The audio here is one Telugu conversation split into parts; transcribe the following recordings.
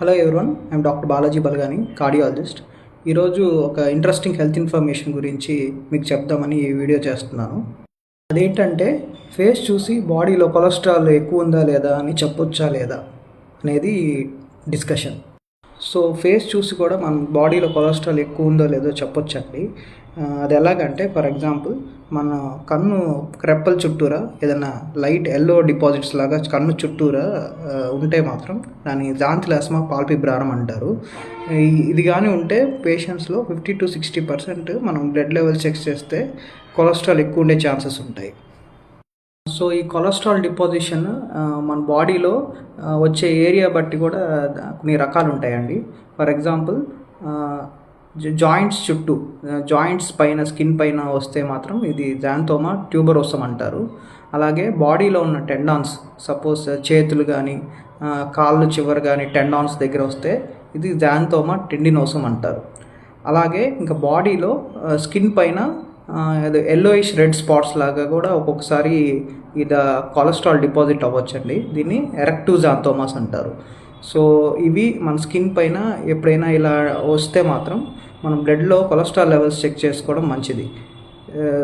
Hello everyone I'm doctor Balaji Balgani cardiologist. ఈరోజు ఒక ఇంట్రెస్టింగ్ హెల్త్ ఇన్ఫర్మేషన్ గురించి మీకు చెప్దామని ఈ వీడియో చేస్తున్నాను. అదేంటంటే ఫేస్ చూసి బాడీలో కొలెస్ట్రాల్ ఎక్కువ ఉందా లేదా అని చెప్పొచ్చా లేదా అనేది డిస్కషన్. సో ఫేస్ చూసి కూడా మన బాడీలో కొలెస్ట్రాల్ ఎక్కువ ఉందో లేదో చెప్పొచ్చండి. అది ఎలాగంటే ఫర్ ఎగ్జాంపుల్ మన కన్ను క్రెప్పల చుట్టూరా ఏదైనా లైట్ ఎల్లో డిపాజిట్స్ లాగా కన్ను చుట్టూరా ఉంటే మాత్రం దాన్ని జాంతిలాస్మా పాల్పిబ్రారం అంటారు. ఇది కానీ ఉంటే పేషెంట్స్లో ఫిఫ్టీ టు సిక్స్టీ పర్సెంట్ మనం బ్లడ్ లెవెల్ చెక్ చేస్తే కొలెస్ట్రాల్ ఎక్కువ ఉండే ఛాన్సెస్ ఉంటాయి. సో ఈ కొలెస్ట్రాల్ డిపాజిషన్ మన బాడీలో వచ్చే ఏరియా బట్టి కూడా కొన్ని రకాలు ఉంటాయండి ఫర్ ఎగ్జాంపుల్ జాయింట్స్ చుట్టూ జాయింట్స్ పైన స్కిన్ పైన వస్తే మాత్రం ఇది జాంతోమా ట్యూబరోసం అంటారు. అలాగే బాడీలో ఉన్న టెండాన్స్ సపోజ్ చేతులు కానీ కాళ్ళు చివరి కానీ టెండాన్స్ దగ్గర వస్తే ఇది జాంతోమా టెండినోసం అంటారు. అలాగే ఇంకా బాడీలో స్కిన్ పైన ఎల్లోయిష్ రెడ్ స్పాట్స్ లాగా కూడా ఒక్కొక్కసారి ఇది కొలెస్ట్రాల్ డిపాజిట్ అవ్వచ్చండి. దీన్ని ఎరక్టూజాంతోమాస్ అంటారు. సో ఇవి మన స్కిన్ పైన ఎప్పుడైనా ఇలా వస్తే మాత్రం మనం బ్లడ్లో కొలెస్ట్రాల్ లెవెల్స్ చెక్ చేసుకోవడం మంచిది.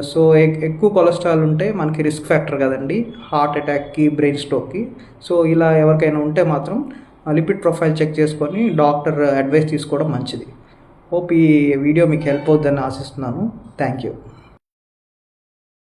సో ఎక్- ఎక్కువ కొలెస్ట్రాల్ ఉంటే మనకి రిస్క్ ఫ్యాక్టర్ కదండి. హార్ట్ అటాక్కి బ్రెయిన్ స్ట్రోక్కి సో ఇలా ఎవరికైనా ఉంటే మాత్రం లిపిడ్ ప్రొఫైల్ చెక్ చేసుకొని డాక్టర్ అడ్వైస్ తీసుకోవడం మంచిది. హోప్ ఈ వీడియో మీకు హెల్ప్ అవుతుందని ఆశిస్తున్నాను. Thank you